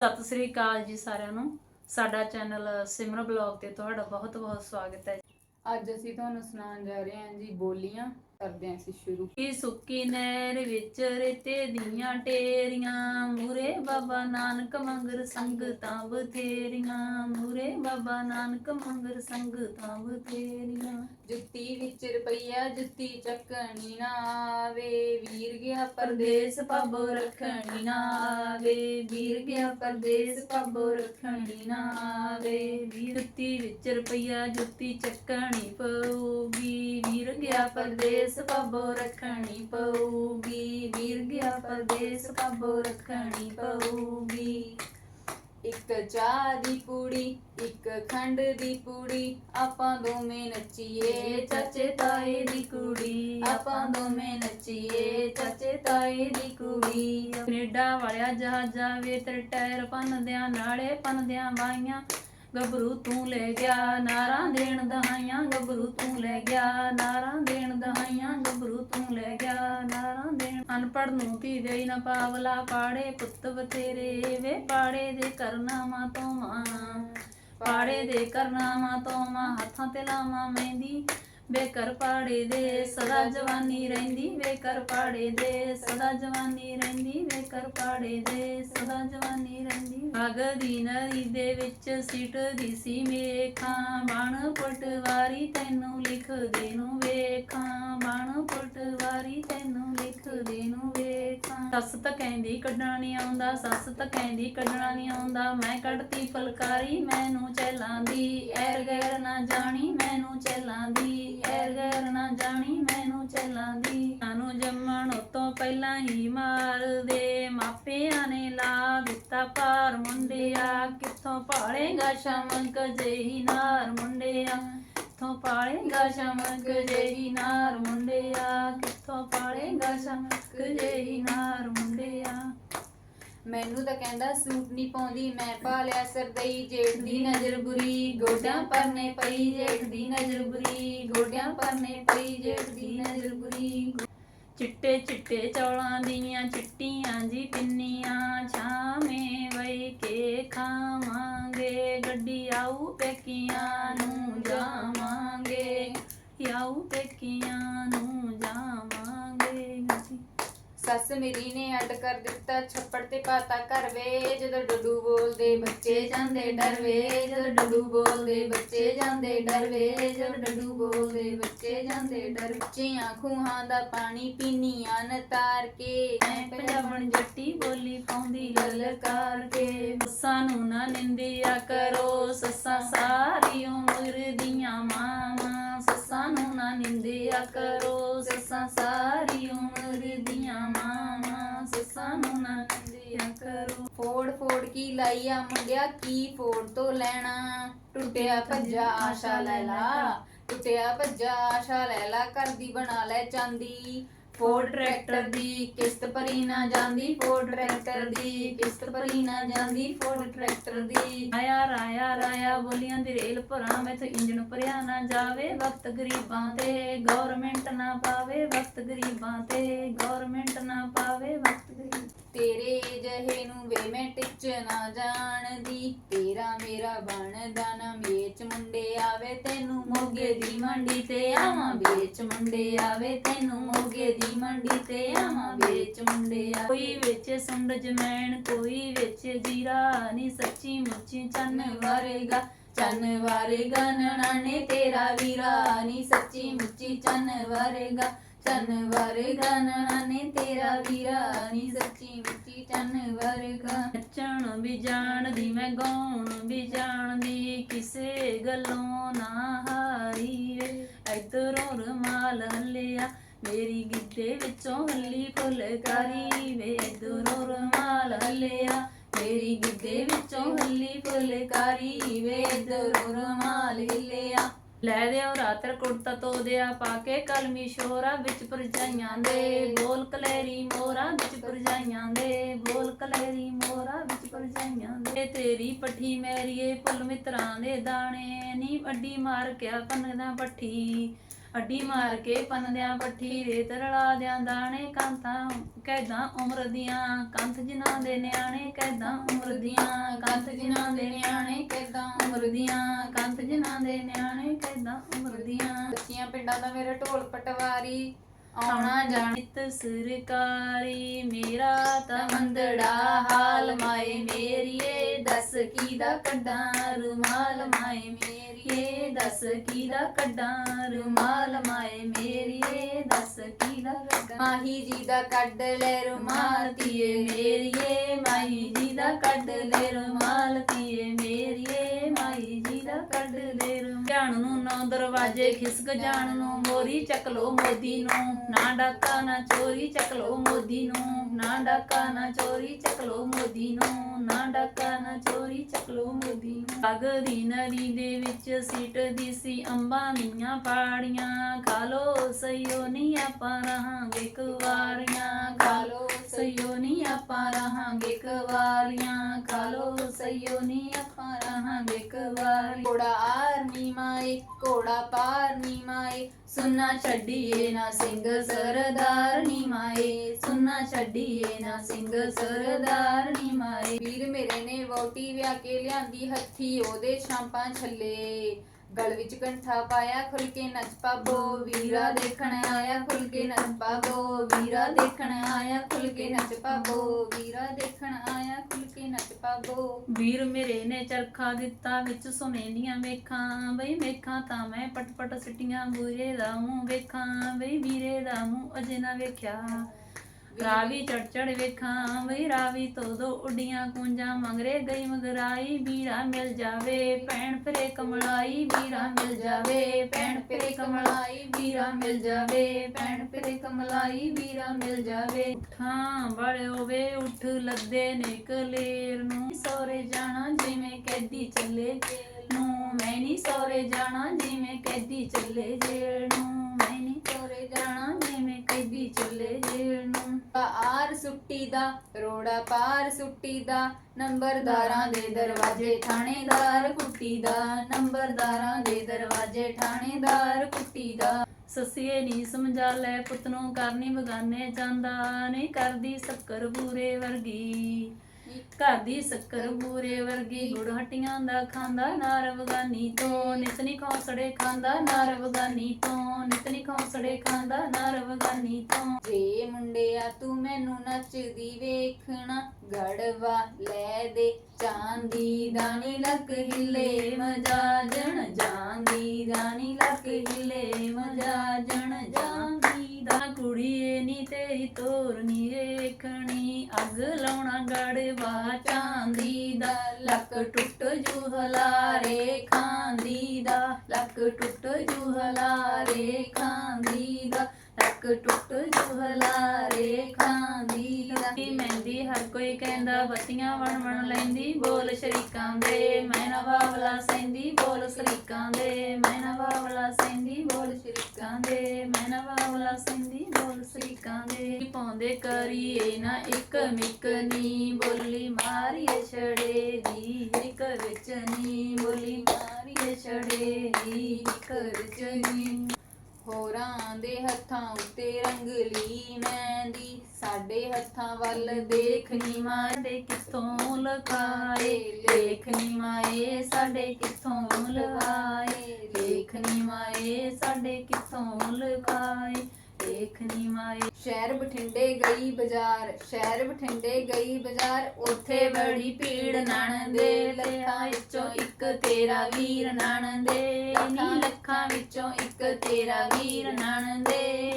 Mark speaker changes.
Speaker 1: ਸਤਿ ਸ੍ਰੀ ਅਕਾਲ ਜੀ ਸਾਰਿਆਂ ਨੂੰ। ਸਾਡਾ ਚੈਨਲ ਸਿਮਰ ਬਲੌਗ ਤੇ ਤੁਹਾਡਾ ਬਹੁਤ ਬਹੁਤ ਸਵਾਗਤ ਹੈ।
Speaker 2: ਅੱਜ ਅਸੀਂ ਤੁਹਾਨੂੰ ਸੁਣਾਉਣ ਜਾ ਰਹੇ ਹਾਂ ਜੀ ਬੋਲੀਆਂ। ਕਰਦੇ ਹਾਂ ਅਸੀਂ ਸ਼ੁਰੂ।
Speaker 1: ਕੀ ਸੁੱਕੀ ਨਹਿਰ ਵਿੱਚ ਰੇਤੇ ਦੀਆਂ ਟੇਰੀਆਂ ਮੂਰੇ ਬਾਬਾ ਨਾਨਕ ਮੰਗਰ ਸੰਗਤਾਂ ਬਥੇਰੀਆਂ। ਬਾਬਾ ਨਾਨਕ ਮੰਗਰ ਸੰਗਤਾਂ ਬਥੇਰੀਆਂ
Speaker 2: ਜੁੱਤੀ ਵਿੱਚ ਰੁਪਈਆ ਜੁੱਤੀ ਚੱਕਣੀ ਨਾ ਆਵੇ। ਵੀਰ ਗਿਆ
Speaker 1: ਪਰਦੇਸ
Speaker 2: ਪਰਦੇਸ
Speaker 1: ਪਾਬੋ ਰੱਖਣੀ ਨਾ ਆਵੇ। ਵੀਰ ਗਿਆ ਪਰਦੇਸ ਪਾਬੋ ਰੱਖਣੀ ਨਾ ਆਵੇ। ਵੀਰ ਜੁੱਤੀ ਵਿੱਚ ਰੁਪਈਆ ਜੁੱਤੀ ਚੱਕਣੀ ਪਊਗੀ। ਵੀਰ ਗਿਆ ਪਰਦੇਸ ਪਾਬੋ ਰੱਖਣੀ ਪਊਗੀ। ਵੀਰ ਗਿਆ ਪਰਦੇਸ ਪਾਬੋ ਰੱਖਣੀ ਪਊਗੀ।
Speaker 2: ਇੱਕ ਚਾਹ ਦੀ ਪੂੜੀ, ਇੱਕ ਖੰਡ ਦੀ ਪੂੜੀ। ਆਪਾਂ ਦੋਵੇਂ ਨੱਚੀਏ
Speaker 1: ਚਾਚੇ ਤਾਏ ਦੀ ਕੁੜੀ। ਆਪਾਂ ਦੋਵੇਂ ਨੱਚੀਏ ਚਾਚੇ ਤਾਏ ਦੀ ਕੁੜੀ। ਕੈਨੇਡਾ ਵਾਲਿਆ ਜਹਾਜ਼ਾਂ ਵੇ ਤੇਰੇ ਟਾਇਰ ਪੰਨਦਿਆਂ ਨਾਲੇ ਪੰਨਦਿਆਂ ਵਾਈਆਂ ਗੱਭਰੂ ਤੂੰ ਲੈ ਗਿਆ, ਨਾਰਾਂ ਦੇਣ ਦਹਾਈਆਂ। ਗੱਭਰੂ ਤੂੰ ਲੈ ਗਿਆ, ਨਾਰਾਂ ਦੇਣ ਦਹਾਈਆਂ। ਗੱਭਰੂ ਅਨਪੜ ਨੂੰ ਧੀ ਦੇਈ ਨਾ ਪਾਵਲਾ ਪਾੜੇ ਪੁੱਤ ਬਤੇਰੇ ਵੇ ਪਾੜੇ ਦੇ ਕਰਨਾਵਾਂ ਤੋਂ ਮਾਂ, ਪਾੜੇ ਦੇ ਕਰਨਾਵਾਂ ਤੋਂ ਮਾਂ, ਹੱਥਾਂ ਤੇ ਲਾਵਾਂ ਮਹਿੰਦੀ ਬੇਕਰ ਪਾੜੇ ਦੇ, ਸਦਾ ਜਵਾਨੀ ਰਹਿੰਦੀ ਬੇਕਰ ਪਾੜੇ ਦੇ, ਸਦਾ ਜਵਾਨੀ ਰਹਿੰਦੀ ਬੇਕਰ ਪਾੜੇ ਦੇ, ਸਦਾ ਜਵਾਨੀ ਰਹਿੰਦੀ। ਭਗਦੀ ਨਦੀ ਦੇ ਵਿੱਚ ਸਿੱਟਦੀ ਸੀ ਮੇਖਾਂ, ਬਣ ਪਟਵਾਰੀ ਤੈਨੂੰ ਲਿਖਦੇ ਨੂੰ ਵੇਖਾਂ, ਬਣ ਪਟਵਾਰੀ ਤੈਨੂੰ ਲਿਖਦੇ ਨੂੰ ਵੇਖਾਂ। ਸੱਸ ਤਾਂ ਕਹਿੰਦੀ ਕੱਢਣਾ ਨਹੀਂ ਆਉਂਦਾ, ਸੱਸ ਤਾਂ ਕਹਿੰਦੀ ਕੱਢਣਾ ਨਹੀਂ ਆਉਂਦਾ, ਮੈਂ ਕੱਢਤੀ ਫਲਕਾਰੀ, ਮੈਨੂੰ ਚੈਲਾਂਦੀ ਐਰ ਗੈਰ ਨਾ ਜਾਣੀ, ਮੈਨੂੰ ਚੈਲਾਂਦੀ ਐਰ ਗੈਰ ਨਾ ਜਾਣੀ ਮੈਨੂੰ ਚੈਲਾਂਦੀ ਸਾਨੂੰ ਜੰਮਣ ਤੋਂ ਪਹਿਲਾਂ ਹੀ ਮਾਰਦੇ ਮਾਪਿਆਂ ਨੇ ਲਾ ਦਿੱਤਾ ਪਾਰ ਮੁੰਡਿਆ। ਕਿੱਥੋਂ ਪਾਲੇਗਾ ਸ਼ਮਕ ਜਿਹੀ ਨਾਰ ਮੁੰਡਿਆ? ਕਿੱਥੋਂ ਪਾਲੇਗਾ ਸ਼ਮਕ ਜਿਹੀ ਨਾਰ ਮੁੰਡਿਆ? ਕਿੱਥੋਂ ਪਾਲੇਗਾ ਸ਼ਮਕ ਜਿਹੀ ਨਾਰ ਮੁੰਡਿਆ?
Speaker 2: ਮੈਨੂੰ ਤਾਂ ਕਹਿੰਦਾ ਸੂਟ ਨਹੀਂ ਪਾਉਂਦੀ, ਮੈਂ ਪਾਲਿਆ ਸਰਦਈ ਜੇਠ ਦੀ ਨਜ਼ਰ ਬੁਰੀ, ਗੋਡਿਆਂ ਪਰਨੇ ਪਈ, ਜੇਠ ਦੀ ਨਜ਼ਰ ਬੁਰੀ, ਗੋਡਿਆਂ ਪਰਨੇ ਪਈ, ਜੇਠ ਦੀ ਨਜ਼ਰ ਬੁਰੀ।
Speaker 1: ਚਿੱਟੇ ਚਿੱਟੇ ਚੌਲਾਂ ਦੀਆਂ ਚਿੱਟੀਆਂ ਜੀ ਪਿੰਨੀਆਂ, ਛਾਵੇਂ ਵਈ ਕੇ ਖਾਵਾਂਗੇ, ਗੱਡੀ ਆਊ ਪੈਕੀਆਂ ਨੂੰ ਜਾਵਾਂਗੇ ਆਊ ਪੇਕੀਆਂ ਨੂੰ ਜਾਵਾਂਗੇ
Speaker 2: ਸੱਸ ਮੇਰੀ ਨੇ ਅੱਡ ਕਰ ਦਿੱਤਾ ਛੱਪੜ ਤੇ ਪਾਤਾ ਘਰ ਵੇ ਜਦੋਂ ਡੱਡੂ ਬੋਲਦੇ ਬੱਚੇ ਜਾਂਦੇ ਡਰ ਵੇ ਜਦੋਂ ਡੱਡੂ ਬੋਲਦੇ ਬੱਚੇ ਜਾਂਦੇ ਡਰ ਵੇ ਜਦੋਂ ਡੱਡੂ ਬੋਲਦੇ ਬੱਚੇ ਜਾਂਦੇ ਡਰ ਬੱਚਿਆਂ ਖੂਹਾਂ ਦਾ ਪਾਣੀ ਪੀਨੀਆਂ ਤਾਰ ਕੇ
Speaker 1: ਐ ਪੰਜਾਬਣ ਜੱਟੀ ਬੋਲੀ ਪਾਉਂਦੀ ਲਲਕਾਰ ਕੇ ਸੱਸਾਂ ਨੂੰ ਨਾ ਨਿੰਦਿਆ ਕਰੋ ਸੱਸਾਂ ਸਾਰੀ ਉਮਰ ਦੀਆਂ ਮਾਵਾਂ। ਸੱਸਾਂ ਨੂੰ ਨਾ ਨਿੰਦਿਆ ਕਰੋ ਸੱਸਾਂ ਸਾਰੀ ਉਮਰ ਦੀਆਂ ਮਾਵਾਂ ਸੱਸਾਂ ਨੂੰ ਨਾ ਨਿੰਦਿਆ ਕਰੋ
Speaker 2: ਫੋੜ ਫੋੜ ਕੀ ਲਾਈਆ ਮੁੰਡਿਆ? ਕੀ ਫੋੜ ਤੋਂ ਲੈਣਾ? ਟੁੱਟਿਆ ਭੱਜਾ ਆਸ਼ਾ ਲੈ ਲਾ। ਟੁੱਟਿਆ ਭੱਜਾ ਆਸ਼ਾ ਲੈ ਲਾ। ਕਰਦੀ ਬਣਾ ਲੈ ਚਾਂਦੀ। ਫੋੜ ਟਰੈਕਟਰ ਦੀ ਕਿਸ਼ਤ ਭਰੀ ਨਾ ਜਾਂਦੀ। ਫੋੜ ਟਰੈਕਟਰ ਦੀ ਕਿਸ਼ਤ ਭਰੀ ਨਾ ਜਾਂਦੀ। ਫੋੜ ਟਰੈਕਟਰ ਦੀ
Speaker 1: ਆਇਆ ਰਾਇਆ ਰਾਇਆ, ਬੋਲੀਆਂ ਦੀ ਰੇਲ ਭਰਾਂ। ਮੈਥੋਂ ਇੰਜਣ ਭਰਿਆ ਨਾ ਜਾਵੇ। ਵਕਤ ਗਰੀਬਾਂ ਤੇ ਗਵਰਨਮੈਂਟ ਨਾ ਪਾਵੇ। ਵਕਤ ਗਰੀਬਾਂ ਤੇ ਗਵਰਨਮੈਂਟ ਨਾ ਪਾਵੇ। ਵਕਤ ਗਰੀਬ
Speaker 2: ਤੇਰੇ ਜਹੇ ਨੂੰ ਵੇ ਮੈਂ ਟਿੱਚ ਨਾ ਜਾਣਦੀ। ਤੇਰਾ ਮੇਰਾ ਬਣਦਾ ਨਾ ਮੇਚ ਮੁੰਡੇ ਆਵੇ, ਤੈਨੂੰ ਮੋਗੇ ਦੀ ਮੰਡੀ ਤੇ ਆਵਾਂ, ਵੇਚ ਮੁੰਡੇ ਆਵੇ, ਤੈਨੂੰ ਮੋਗੇ ਦੀ ਮੰਡੀ ਤੇ ਆਵਾਂ, ਵੇਚ ਮੁੰਡੇ ਆ
Speaker 1: ਕੋਈ ਵਿੱਚ ਸੁੰਡ ਜਮੈਣ ਕੋਈ ਵਿੱਚ ਜੀਰਾ ਨੀ, ਸੱਚੀ ਮੁੱਚੀ ਚੰਨ ਵਾਰੇਗਾ
Speaker 2: ਚੰਨ ਵਾਰੇਗਾ, ਨਣਾਣੇ ਤੇਰਾ ਵੀਰਾ ਨੀ, ਸੱਚੀ ਮੁੱਚੀ ਚੰਨ ਵਾਰੇਗਾ। ਚੰਨ ਵਾਰੇਗਾ ਨਣਾਣੇ ਤੇਰਾ ਵੀਰਾ, ਨੀ ਸੱਚੀ ਮੁੱਚੀ ਚੰਨ ਵਾਰੇਗਾ
Speaker 1: ਨੱਚਣ ਵੀ ਜਾਣਦੀ, ਮੈਂ ਗਾਉਣ ਵੀ ਜਾਣਦੀ, ਕਿਸੇ ਗੱਲੋਂ ਨਾ ਹਾਰੀ ਵੇ ਇਧਰੋਂ ਰਮਾਲ ਹੱਲਿਆ, ਮੇਰੀ ਗਿੱਧੇ ਵਿੱਚੋਂ ਹੱਲੀ ਫੁਲਕਾਰੀ ਵੇ। ਇਧਰੋਂ ਰਮਾਲ ਹੱਲਿਆ, ਮੇਰੀ ਗਿੱਧੇ ਵਿੱਚੋਂ ਹੱਲੀ ਫੁਲਕਾਰੀ ਵੇ। ਇਧਰੋਂ ਰਮਾਲ ਹਿੱਲਿਆ ਲੈ ਦਿਓ ਰਾਤਰ ਕੁੜਤਾ ਤੋਦਿਆ ਪਾ ਕੇ ਕਲਮੀ ਸ਼ੋਰਾ ਵਿੱਚ ਪਰਜਾਈਆਂ ਦੇ, ਬੋਲ ਕਲੇਰੀ ਮੋਰਾ ਵਿੱਚ ਪਰਜਾਈਆਂ ਦੇ, ਬੋਲ ਕਲੇਰੀ ਮੋਰਾ ਵਿੱਚ ਪਰਜਾਈਆਂ ਦੇ। ਤੇਰੀ ਪੱਠੀ ਮੈਰੀਏ, ਫੁੱਲ ਮਿੱਤਰਾਂ ਦੇ ਦਾਣੇ, ਨੀ ਵੱਡੀ ਮਾਰ ਕਿਆ ਪੰਨਦਾ ਪੱਠੀ। ਅੱਡੀ ਮਾਰ ਕੇ ਪੰਨਦਿਆਂ ਪੱਠੀ ਰੇਤ ਰਲਾ ਦਿਆਂ ਦਾਣੇ ਕੰਤਾਂ ਕੈਦਾਂ ਉਮਰ ਦੀਆਂ ਕੰਤ ਜਿਨ੍ਹਾਂ ਦੇ ਨਿਆਣੇ ਕੈਦਾਂ ਉਮਰ ਦੀਆਂ ਕੰਤ ਜਿਨ੍ਹਾਂ ਦੇ ਨਿਆਣੇ
Speaker 2: ਕਿਦਾਂ
Speaker 1: ਉਮਰ ਦੀਆਂ ਕੰਤ ਜਿਨ੍ਹਾਂ ਦੇ ਨਿਆਣੇ ਕੈਦਾਂ ਉਮਰ ਦੀਆਂ।
Speaker 2: ਬੱਚੀਆਂ ਪਿੰਡਾਂ ਦਾ ਮੇਰਾ ਢੋਲ ਪਟਵਾਰੀ
Speaker 1: ਆਉਣਾ ਜਾਣਿਤ ਸਰਕਾਰੀ ਮੇਰਾ ਤਾਂ ਮੰਦੜਾ ਹਾਲ ਮਾਏ ਮੇਰੀਏ ਦੱਸ ਕੀ ਦਾ ਕੱਢਾਂ ਰੁਮਾਲ ਮਾਏ ਮੇਰੀਏ ਦੱਸ ਕੀ ਕੱਢਾਂ, ਰੁਮਾਲ ਮਾਏ ਮੇਰੀਏ ਦੱਸ ਕੀ ਕੱਢਾਂ।
Speaker 2: ਮਾਹੀ ਜੀ ਦਾ ਕੱਢ ਲੈ ਰੁਮਾਲ
Speaker 1: ਤੀਏ ਮੇਰੀਏ ਮਾਈ ਜੀ ਦਾ ਕੱਢ ਲੈ ਰੁਮਾਲ ਤੀਏ ਮੇਰੀਏ ਮਾਈ ਜੀ ਦਾ ਕੱਢ ਲੈ ਜਾਣ ਨੂੰ ਨੌ ਦਰਵਾਜੇ ਖਿਸਕ ਜਾਣ ਨੂੰ, ਮੋਰੀ ਚੱਕ ਲੋ ਮੋਦੀ ਨੂੰ। ਨਾ ਡਾਕਾ ਨਾ ਚੋਰੀ ਚੱਕ ਲੋ ਮੋਦੀ ਨੂੰ, ਨਾ ਡਾਕਾ ਨਾ ਚੋਰੀ ਚੱਕ ਲੋ ਮੋਦੀ ਨੂੰ ਅਗ ਦੀ ਨਦੀ ਦੇ ਵਿੱਚ ਸੀਟ ਦੀ ਸੀ ਅੰਬਾਂ ਦੀਆਂ ਪਾੜੀਆਂ। ਖਾ ਲੋ ਸਈਓ ਨਹੀਂ ਆਪਾਂ ਰਹਾਂਗੇ ਕੁਵਾਰੀਆਂ। ਖਾ ਲੋ ਸਈਓ ਨਹੀਂ ਆਪਾਂ ਰਹਾਂਗੇ ਕੁਵਾਰੀਆਂ। ਖਾ ਲੋ ਸਈਓ ਨਹੀਂ ਆਪਾਂ ਰਹਾਂਗੇ ਕੁਵਾਰੀਆਂ
Speaker 2: ਘੋੜਾ ਆਰਨੀ ਮਾਏ, ਘੋੜਾ ਪਾਰਨੀ ਮਾਏ।
Speaker 1: ਸੁਨਾ ਛੱਡੀਏ ਨਾ ਸਿੰਘ ਸਰਦਾਰ ਨੀ ਮਾਏ ਸੁਨਾ ਛੱਡੀਏ ਨਾ ਸਿੰਘ ਸਰਦਾਰ ਨੀ ਮਾਏ।
Speaker 2: ਵੀਰ ਮੇਰੇ ਨੇ ਵੋਟੀ ਵਿਆਹ ਕੇ ਲਿਆਂਦੀ ਹੱਥੀ, ਉਹਦੇ ਛਾਂਪਾਂ ਛੱਲੇ। ਗਲ ਵਿੱਚ ਕੰਠਾ ਪਾਇਆ ਖੁੱਲ ਕੇ ਨੱਚ ਪਾਬੋ ਵੀਰਾ ਦੇਖਣ ਆਇਆ ਖੁੱਲ ਕੇ ਨੱਚ ਪਾਬੋ ਵੀਰਾ ਦੇਖਣ ਆਇਆ ਖੁੱਲ ਕੇ ਨੱਚ ਪਾਬੋ ਵੀਰਾ ਦੇਖਣ ਆਇਆ ਖੁੱਲ ਕੇ ਨੱਚ ਪਾਬੋ
Speaker 1: ਵੀਰ ਮੇਰੇ ਨੇ ਚਰਖਾ ਦਿੱਤਾ, ਵਿੱਚ ਸੁਨੇਲੀਆਂ ਵੇਖਾਂ, ਬਈ ਵੇਖਾਂ ਤਾਂ ਮੈਂ ਪਟ ਪਟ ਸਿੱਟੀਆਂ, ਬੂਰੇ ਦਾ ਮੂੰਹ ਵੇਖਾਂ, ਬਈ ਵੀਰੇ ਦਾ ਮੂੰਹ ਅਜੇ ਨਾ ਵੇਖਿਆ। ਰਾਵੀ ਚੜ ਚੜ ਵੇਖਾਂ ਬਈ ਰਾਵੀ ਤੋਂ ਦੋ ਕੁੰਜਾਂ ਮੰਗਰੇ ਗਈ ਮਗਰਾਈ, ਵੀਰਾ ਮਿਲ ਜਾਵੇ, ਭੈਣ ਫਿਰੇ ਕਮਲਾਈ, ਵੀਰਾ ਮਿਲ ਜਾਵੇ, ਭੈਣ ਫਿਰੇ ਕਮਲਾਈ, ਵੀਰਾ ਮਿਲ ਜਾਵੇ, ਭੈਣ ਫਿਰੇ ਕਮਲਾਈ, ਵੀਰਾ ਮਿਲ ਜਾਵੇ। ਠਾਂ ਬੜੇ ਹੋਵੇ, ਉੱਠ ਲੱਦੇ ਨੇ ਕਲੇਰ ਨੂੰ ਸੋਰੇ ਜਾਣਾ ਜਿਵੇਂ ਕੈਦੀ ਚੱਲੇ ਜੇਲ ਨੂੰ, ਮੈਂ ਨਹੀਂ ਸੋਰੇ ਜਾਣਾ ਜਿਵੇਂ ਕੈਦੀ ਚੱਲੇ ਜੇਲ ਨੂੰ, ਮੈਂ ਨਹੀਂ ਸੋਰੇ ਜਾਣਾ ਜਿਵੇਂ ਕੈਦੀ
Speaker 2: ਆਰ ਸੁੱਟੀ ਦਾ ਰੋੜਾ ਪਾਰ ਸੁੱਟੀ ਦਾ ਨੰਬਰਦਾਰਾਂ ਦੇ ਦਰਵਾਜ਼ੇ
Speaker 1: ਥਾਣੇਦਾਰ ਕੁੱਟੀ ਦਾ ਨੰਬਰਦਾਰਾਂ ਦੇ ਦਰਵਾਜ਼ੇ ਥਾਣੇਦਾਰ ਕੁੱਟੀ ਦਾ ਸੱਸੀਏ ਨਹੀਂ ਸਮਝਾ ਲੈ ਪੁੱਤ ਨੂੰ, ਕਰਨੀ ਬਗਾਨੇ ਜਾਂਦਾ, ਨਹੀਂ ਕਰਦੀ ਸ਼ੱਕਰ ਬੂਰੇ ਵਰਗੀ। ਘਰ ਦੀ ਸ਼ੱਕਰ ਬੂਰੇ ਵਰਗੀ ਗੁੜ ਹਟੀਆਂ ਦਾ ਖਾਂਦਾ ਨਾਰ ਤੋਂ ਨਿਤਨੀ ਖੌਸੜੇ ਖਾਂਦਾ ਨਾਰ ਤੋਂ ਨਿਤਨੀ ਖੌਸੜੇ ਖਾਂਦਾ ਨਾਰ ਤੋਂ।
Speaker 2: ਜੇ ਮੁੰਡਿਆ ਤੂੰ ਮੈਨੂੰ ਨੱਚਦੀ ਵੇਖਣਾ, ਗੜਵਾ ਲੈ ਦੇ, ਚਾਂਦੀ ਦਾਣੀ ਲੱਕ ਹਿੱਲੇ
Speaker 1: ਮਜਾਜਣ ਜਾਂਦੀ ਰਾਣੀ ਲੱਕ ਹਿੱਲੇ ਮਜਾਜਣ ਜਾਂਦੀ ਕੁੜੀਏ ਨੀ ਤੇਰੀ ਤੋਰ ਵੇਖਣੀ। ਅੱਗ ਲਾਉਣਾ ਗੜਵਾ ਚਾਂਦੀ ਦਾ। ਲੱਕ ਟੁੱਟ ਜੂ ਹਲਾਰੇ ਖਾਂਦੀ ਦਾ। ਲੱਕ ਟੁੱਟ ਜੂ ਹਲਾਰੇ ਖਾਂਦੀ ਦਾ। ਲੱਕ ਟੁੱਟ ਜੂ ਹਲਾਰੇ ਖਾਂਦੀ ਦਾ। ਮਹਿੰਦੀ ਹਰ ਕੋਈ ਕਹਿੰਦਾ, ਬੱਤੀਆਂ ਵਣ ਵਣ ਲੈਂਦੀ। ਬੋਲ ਸ਼ਰੀਕਾਂ ਦੇ, ਮੈਂ ਨਾ ਬਾਵਲਾ ਸੈਂਦੀ। ਬੋਲ ਸ਼ਰੀਕਾਂ ਦੇ, ਮੈਂ ਨਾ ਬਾਵਲਾ ਸੈਂਦੀ। ਬੋਲ ਸ਼ਰੀਕਾਂ ਦੇ, ਮੈਂ ਨਾ ਬਾਵਲਾ ਸੈਂਦੀ। ਬੋਲ ਦੇ ਪਾਉਂਦੇ ਕਰੀਏ ਨਾ ਇੱਕ ਮਿੱਕ ਬੋਲੀ ਮਾਰੀਏ ਛੜੇ ਦੀ, ਇੱਕ ਵਿੱਚ ਨੀ। ਬੋਲੀ ਮਾਰੀਏ ਛੜੇ ਦੀ, ਇੱਕ ਵਿੱਚ ਨੀ।
Speaker 2: ਹੋਰਾਂ ਦੇ ਹੱਥਾਂ ਉੱਤੇ ਰੰਗਲੀ ਮਹਿੰਦੀ, ਸਾਡੇ ਹੱਥਾਂ ਵੱਲ ਦੇਖਣੀ ਮਾਂ
Speaker 1: ਕਿਥੋਂ ਕਿੱਥੋਂ ਲਗਾਏ ਲੇਖਨੀ ਮਾਏ, ਸਾਡੇ ਕਿੱਥੋਂ ਲਗਾਏ ਲੇਖਨੀ ਮਾਏ, ਸਾਡੇ ਕਿਥੋਂ ਲਗਾਏ ਲੇਖਨੀ ਮਾਏ।
Speaker 2: ਸ਼ਹਿਰ ਬਠਿੰਡੇ ਗਈ ਬਾਜ਼ਾਰ, ਸ਼ਹਿਰ ਬਠਿੰਡੇ ਗਈ ਬਾਜ਼ਾਰ, ਉੱਥੇ ਬੜੀ ਭੀੜ ਨਣ ਦੇ ਲੱਖਾਂ ਵਿੱਚੋਂ ਇੱਕ ਤੇਰਾ ਵੀਰ ਨਣ ਦੇ,
Speaker 1: ਨੀ ਲੱਖਾਂ ਵਿੱਚੋਂ ਇੱਕ ਤੇਰਾ ਵੀਰ ਨਣ ਦੇ।